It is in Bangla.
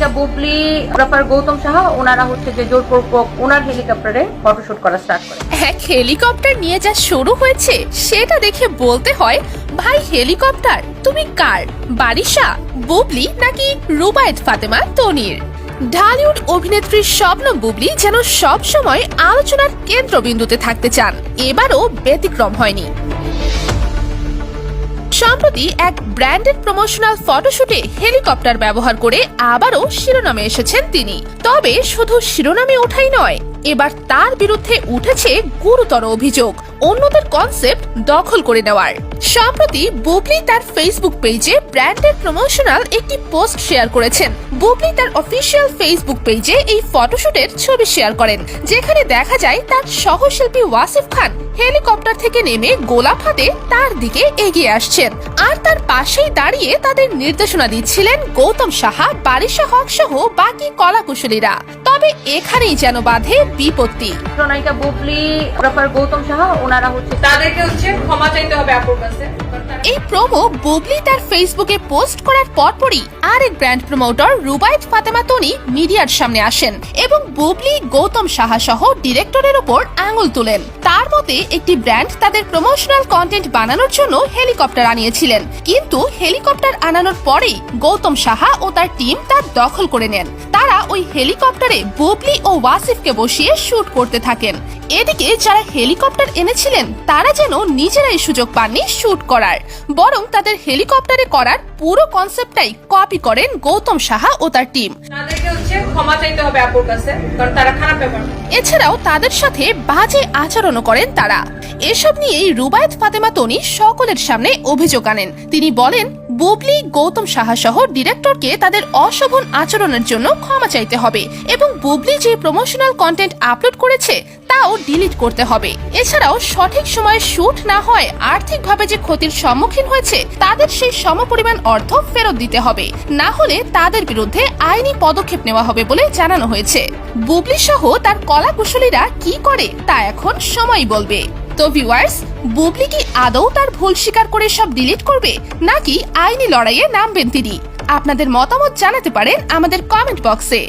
চিত্রনায়িকা বুবলি প্রপার গৌতম সাহা, ওনারা হচ্ছে যে জোরপূর্বক ওনার হেলিকপ্টারে ফটোশুট করা স্টার্ট করে। এক হেলিকপ্টার নিয়ে যা শুরু হয়েছে, সেটা দেখে বলতে হয়, ভাই, হেলিকপ্টার, তুমি কার? বারিশা, বুবলি, নাকি রুবায়েত ফাতেমা, তনির? ঢালিউড অভিনেত্রী স্বপ্ন বুবলি যেন সব সময় আলোচনার কেন্দ্রবিন্দুতে থাকতে চান। এবারও ব্যতিক্রম হয়নি। সম্প্রতি এক ব্র্যান্ডেড প্রমোশনাল ফটোশুটে হেলিকপ্টার ব্যবহার করে আবারও শিরোনামে এসেছেন তিনি। তবে শুধু শিরোনামে ওঠাই নয় এবার তার বিরুদ্ধে উঠেছে গুরুতর অভিযোগ। অন্যদের কনসেপ্ট দখল করে নেওয়ার। সম্প্রতি বুবলি তার ফেসবুক পেজে ব্র্যান্ডেড প্রমোশনাল একটি পোস্ট শেয়ার করেছেন। বুবলি তার অফিসিয়াল ফেসবুক পেজে এই ফটোশুটের ছবি শেয়ার করেন, যেখানে দেখা যায় তার সহশিল্পী ওয়াসিফ খান হেলিকপ্টার থেকে নেমে গোলাপ হাতে তার দিকে এগিয়ে আসছেন। আর তার পাশেই দাঁড়িয়ে তাদের নির্দেশনা দিচ্ছিলেন গৌতম সাহা, বারিশা হক সহ বাকি কলাকুশলীরা। তবে এখানেই যেন বাধে বিপত্তি। চিত্রনায়িকা বুবলি প্রপার গৌতম সাহা ওনারা হচ্ছে তাদেরকে হচ্ছে ক্ষমা চাইতে হবে আপুর কাছে। এই প্রোমো বুবলি তার ফেসবুকে পোস্ট করার পরপরই আরেক ব্র্যান্ড প্রমোটর রুবায়েত ফাতেমা তনি মিডিয়ার সামনে আসেন এবং বুবলি গৌতম সাহা সহ ডিরেক্টরের ওপর আঙুল তোলেন। তার মতে একটি ব্র্যান্ড তাদের প্রমোশনাল কন্টেন্ট বানানোর জন্য হেলিকপ্টার আনিয়েছিলেন। কিন্তু হেলিকপ্টার আনানোর পরেই গৌতম সাহা ও তার টিম তার দখল করে নেন। তারা ওই হেলিকপ্টারে বুবলি ও ওয়াসিফকে বসিয়ে শুট করতে থাকেন এদিকে যারা হেলিকপ্টার এনেছিলেন তারা যেন নিজেরাই সুযোগ পাননি শুট করার। বরং তাদের হেলিকপ্টারে করার পুরো কনসেপ্টটাই কপি করেন গৌতম সাহা ও তার টিম। এছাড়াও তাদের সাথে বাজে আচরণও করেন তারা। এসব নিয়েই রুবায়ত ফাতেমা তনি সকলের সামনে অভিযোগ আনেন। তিনি বলেন বুবলি, গৌতম সাহা সহ ডিরেক্টরকে তাদের অশোভন আচরণের জন্য ক্ষমা চাইতে হবে এবং বুবলি যে প্রমোশনাল কন্টেন্ট আপলোড করেছে, তাও ডিলিট করতে হবে। এছাড়াও সঠিক সময়ে শুট না হয় আর্থিকভাবে যে ক্ষতির সম্মুখীন হয়েছে, তাদের সেই সমপরিমাণ অর্থ ফেরত দিতে হবে। না হলে তাদের বিরুদ্ধে আইনি পদক্ষেপ নেওয়া হবে বলে জানানো হয়েছে। বুবলি সহ তার কলা কুশলীরা কি করে, তা এখন সময় বলবে। তো ভিউয়ার্স বুবলি কি আদৌ তার ভুল স্বীকার করে সব ডিলিট করবে? নাকি আইনি লড়াইয়ে নামবেন তিনি? আপনাদের মতামত জানাতে পারেন আমাদের কমেন্ট বক্সে